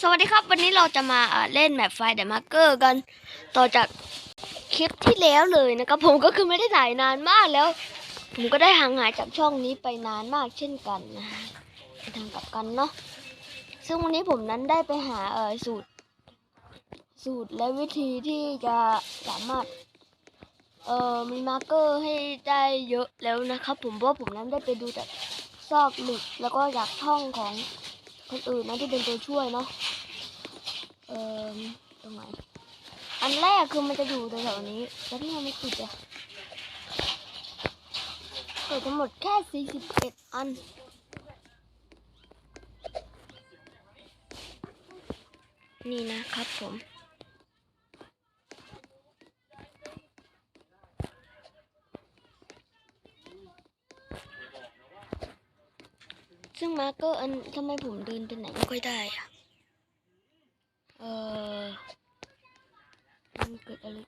สวัสดีครับ วันนี้เราจะมาเล่นแมปไฟเดอะมาร์เกอร์กัน ต่อจากคลิปที่แล้วเลยนะครับผมก็คือไม่ได้ถ่ายนานมากแล้ว ผมก็ได้ห่างหายจากช่องนี้ไปนานมากเช่นกันนะทางกลับกันเนาะซึ่งวันนี้ผมนั้นได้ไปหาเออสูตร สูตรและวิธีที่จะสามารถเออมีมาร์เกอร์ให้ได้เยอะแล้วนะครับ ผมเพราะผมนั้นได้ไปดูจากซอกหลึกแล้วก็จากช่องของ คนอื่นนะที่เป็นตัวช่วยเนาะเอ่อตรงไหนอันแรกคือมันจะอยู่แถวๆนี้ แล้วที่มันไม่ติดอะเกิดทั้งหมดแค่ 41 อันนี่นะครับผม ซึ่งมาร์เกอร์อันทำไมผมเดินไปไหนไม่ค่อยได้อะเออมันเกิดอะไร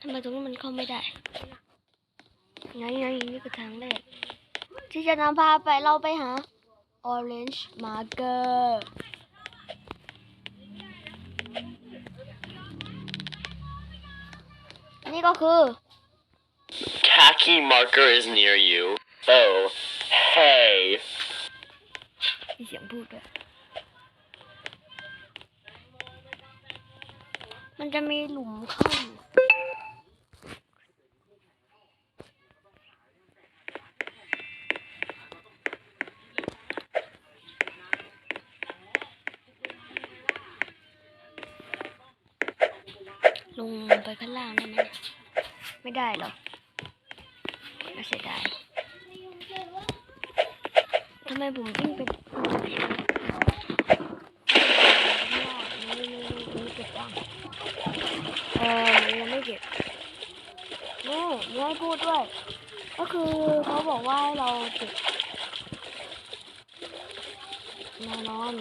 ทำไมตรงนี้มันเข้าไม่ได้ไงไงนี่คือทางแรกที่จะนำพาไปเราไปหา orange marker ก็คือ Khaki marker is near you. Oh, hey. มีเสียงพูดด้วยมันจะมีหลุมเข้าอยู่ลงไปข้างล่างได้ไหมเนี่ย ไม่ได้หรอกน่าเสียดายทำไมผมวิ่งเป็นนี่นี่นี่เก็บยังเออยังไม่เก็บนี่มีให้พูดด้วย ก็คือเขาบอกว่าเราเก็บแน่นอน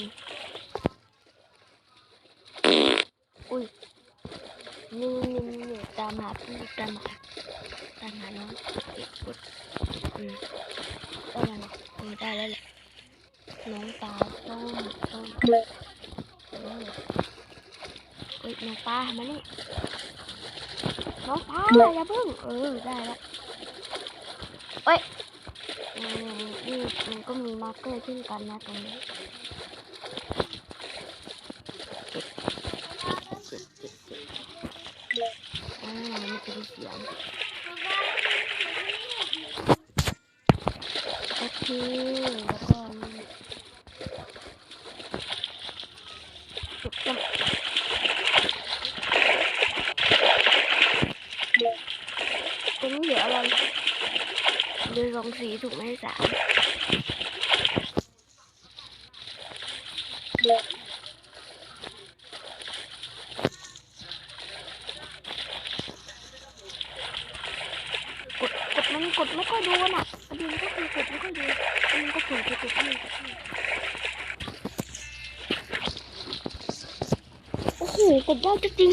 อุ้ยนี่นี่นี่ตา มาพี่ตามหาตามหาน้องเก็บกดอืมได้แล้วได้แล้วแหละน้องปลาต้มต้มเออเอ้ยน้องปลามานี่น้องปลาอย่าเพิ่งเออได้แล้วเอ้ยอืมนี่มันก็มีมาร์เกอร์เช่นกันนะตรงนี้ อ่ามันจะมีเสียง โอเคแล้วก็จบแล้วตรงนี้เหลืออะไรเหลือสองสีถูกไหมสามกด กดไม่ค่อยโดนอะประเด็นก็คือกดไม่ค่อยดนมันก็ถูกกดกดนี่กดนี่โอ้โหกดยากจริง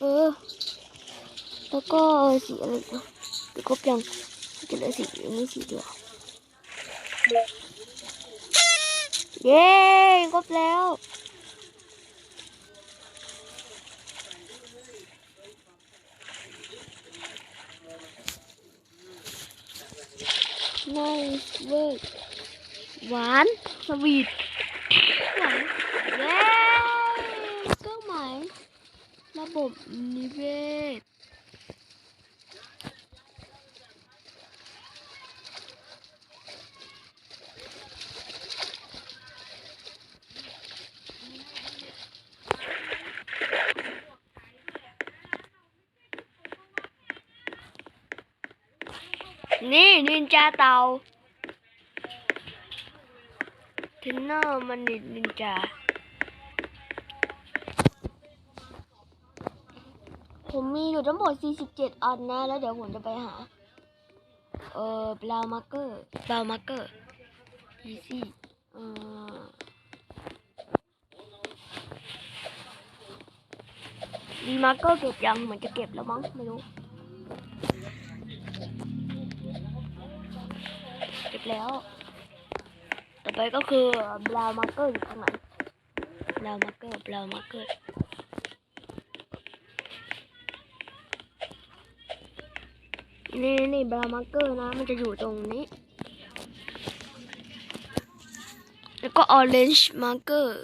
เออ แล้วก็สีอะไรนะเดี๋ยวครบยังจะเหลือสีนี้สีเดียวเย้ครบแล้ว ไม่เวิร์กหวานสวีทหวานเย้เครื่องหมายระบบนิเวศ นี่นินจาเตาเทนเนอร์มันนินินจา ผมมีอยู่ทั้งหมด 47 อันนะ แล้วเดี๋ยวผมจะไปหา เอ่อบราวมาร์เกอร์บราวมาร์เกอร์อีซี่เอ่อดีมาร์เกอร์เก็บยังเหมือนจะเก็บแล้วมั้ง ไม่รู้ แล้ว ต่อไปก็คือบราวมาร์เกอร์อยู่ข้างไหนบราวมาร์เกอร์บราวมาร์เกอร์นี่นี่บราวมาร์เกอร์นะ มันจะอยู่ตรงนี้ แล้วก็ออเรนจ์มาร์เกอร์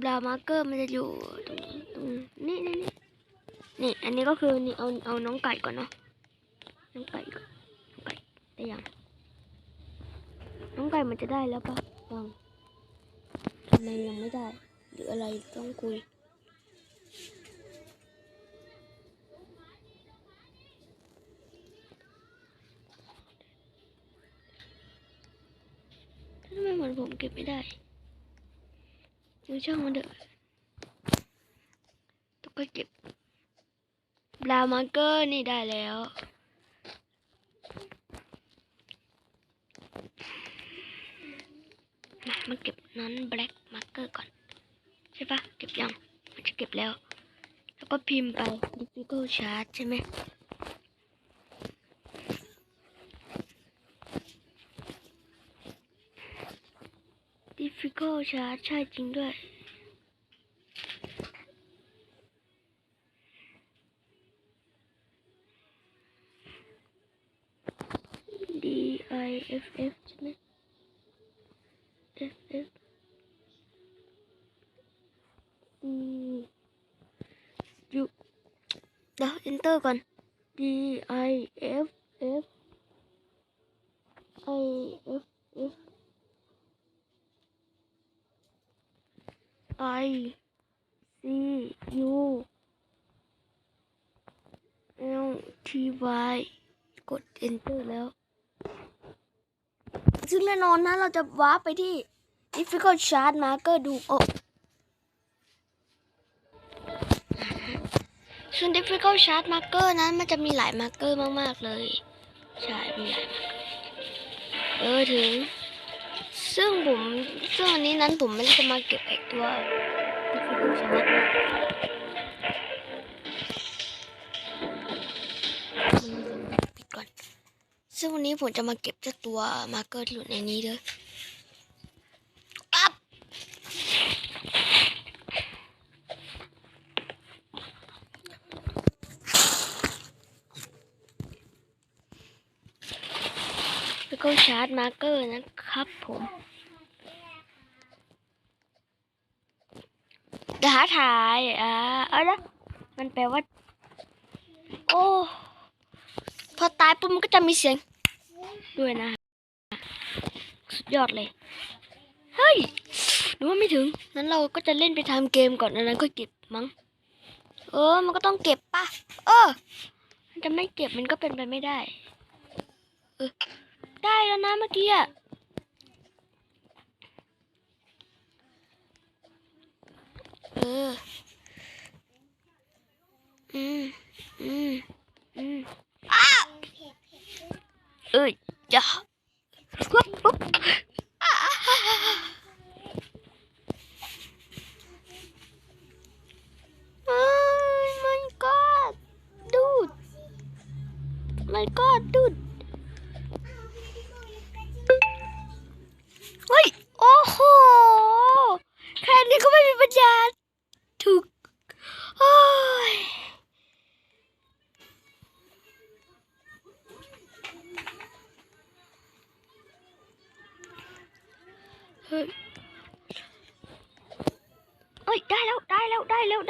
บราวมาร์เกอร์มันจะอยู่ตรงนี้ตรงนี่นี่นี่นี่อันนี้ก็คือนี่เอาเอาน้องไก่ก่อนเนาะน้องไก่ก่อน ได้ยังน้องไก่มันจะได้แล้วปะยังทำไมยังไม่ได้หรืออะไรต้องคุยทำไมเหมือนผมเก็บไม่ได้ยังช่างมันเถอะต้องไปเก็บบราวน์มาร์เกอร์นี่ได้แล้ว มามาเก็บนั้นแบล็กมาร์เกอร์ก่อน ใช่ปะเก็บยัง มันจะเก็บแล้ว แล้วก็พิมพ์ไป difficult chart ใช่ไหม difficult ใช่จริงด้วย กด enter แล้ว ซึ่งแน่นอนนะเราจะวาร์ปไปที่ difficult chart marker ดูโอ้ซึ่ง difficult chart marker นั้นมันจะมีหลาย marker มาก ๆ เลย ใช่ มีหลาย marker เออถึง ซึ่งผม ซึ่งอันนี้นั้นผมไม่ได้จะมาเก็บไอ้ตัว difficult chart ซึ่งวันนี้ผมจะมาเก็บเจ้าตัวมาร์เกอร์ที่อยู่ในนี้เด้ออัพแล้วก็ชาร์จมาร์เกอร์นะครับผมท้าทายอ่าเอาละมันแปลว่า โอ้พ อตายปุ๊บมันก็จะมีเสียง ด้วยนะ สุดยอดเลย เฮ้ยหรือว่าไม่ถึง นั้นเราก็จะเล่นไปทำเกมก่อนอันนั้นก็เก็บมั้ง เออ มันก็ต้องเก็บป่ะ เออ มันจะไม่เก็บมันก็เป็นไปไม่ได้ เออ ได้แล้วนะเมื่อกี้อะเออ อืม อืม อืม อ้า Öl. Ya.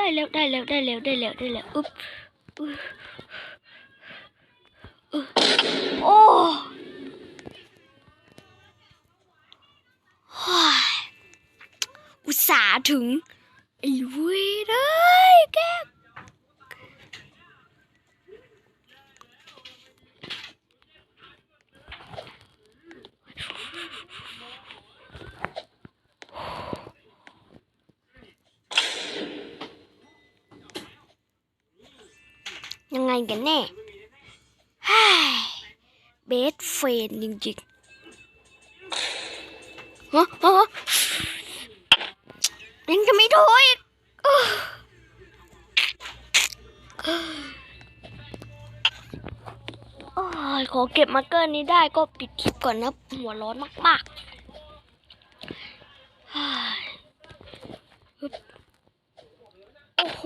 ได้แล้วได้แล้วได้แล้วได้แล้วได้แล้วอุ๊บโอ้ฮ้ยอุตส่าห์ถึงไอ้เว้ยเลยแก ยังไงกันแน่เบสเฟนจริงๆฮะฮะยังจะไม่ถทรอีขอเก็บมาเกอร์นี้ได้ก็ปิดคลิปก่อนนะ หัวร้อนมากๆ โอ้โห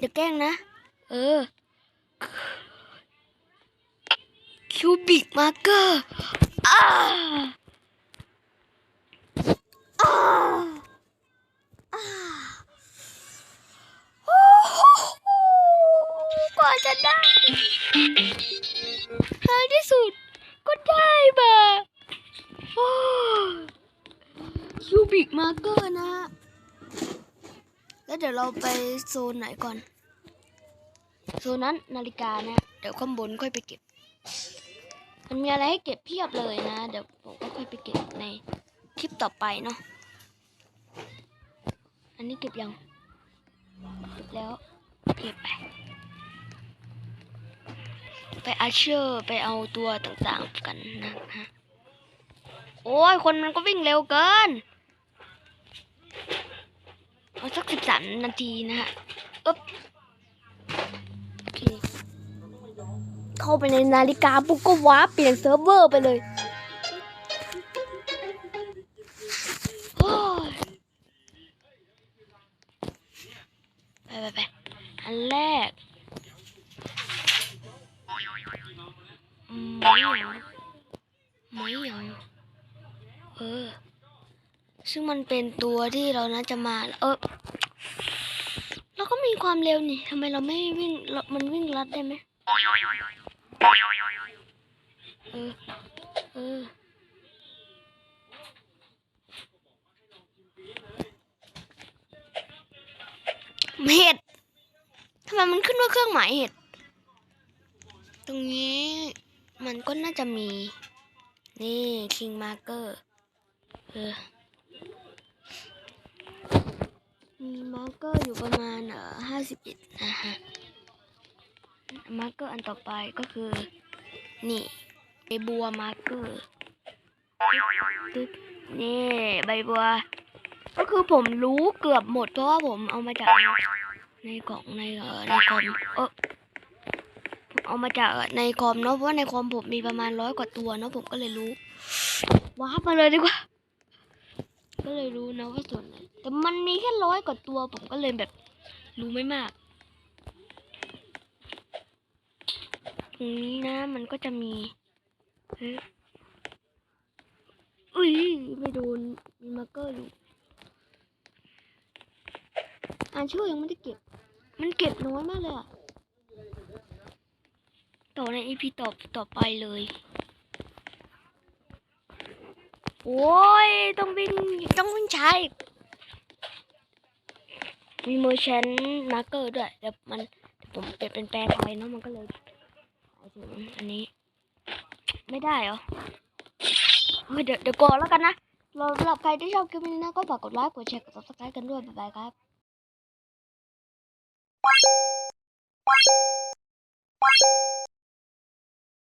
อย่าแกล้งนะ เออคิวบิกมาร์เกอร์อ้าอ้าอ้าโอ้โหกว่าจะได้ท้ายที่สุดก็ได้มาโอ้คิวบิกมาร์เกอร์นะ แล้วเดี๋ยวเราไปโซนไหนก่อน โซนนั้นนาฬิกานะ เดี๋ยวข้างบนค่อยไปเก็บ มันมีอะไรให้เก็บเพียบเลยนะ เดี๋ยวผมก็ค่อยไปเก็บในคลิปต่อไปเนาะ อันนี้เก็บยัง เก็บแล้ว เก็บไป ไปอาเชอร์ไปเอาตัวต่างๆกันนะฮะ โอ้ย คนมันก็วิ่งเร็วเกิน เอาสักสิบสามนาทีนะฮะอึ๊บโอเคเข้าไปในนาฬิกาปุ๊บก็ว้าร์ปเปลี่ยนเซิร์ฟเวอร์ไปเลยโอ้ยไปไปไปอันแรก มันเป็นตัวที่เราน่าจะมาเออเราก็มีความเร็วนี่ทำไมเราไม่วิ่งมันวิ่งลัดได้ไหมเออเออเห็ดทำไมมันขึ้นว่าเครื่องหมายเห็ด ตรงนี้มันก็น่าจะมี นี่คิงมาร์เกอร์ เออ มีมาร์กเกอร์อยู่ประมาณเอ่อห้าสิบเอ็ดนะฮะ มาร์กเกอร์อันต่อไปก็คือ นี่ใบบัวมาร์กเกอร์นี่ใบบัว ก็คือผมรู้เกือบหมดเพราะว่าผมเอามาจากในกล่องในเออในคอมเออเอามาจากในคอมเนาะเพราะว่าในคอมผมมีประมาณร้อยกว่าตัวเนาะผมก็เลยรู้ว้าร์ปมาเลยดีกว่า ก็เลยรู้นะว่าส่วนไหน แต่มันมีแค่ร้อยกว่าตัวผมก็เลยแบบรู้ไม่มาก ตรงนี้นะมันก็จะมีเฮ้ยอุ้ยไม่โดนมีมาร์เกอร์อยู่อ่านชื่อยังไม่ได้เก็บ มันเก็บน้อยมากเลยอะต่อในอีพีต่อต่อไปเลย โอ้ย ต้องวิ่งต้องวิ่งใช้ มีเมอร์แชนมาร์เกอร์ด้วยแล้วมันผมเปลี่ยนเป็นแปลไทยเนาะมันก็เลยอันนี้ ไม่ได้เหรอเดี๋ยวเดี๋ยวกดแล้วกันนะเราสำหรับใครที่ชอบคลิปนี้นะก็ฝากกดไลค์กดแชร์กดซับสไครต์กันด้วยบ๊ายบายครับ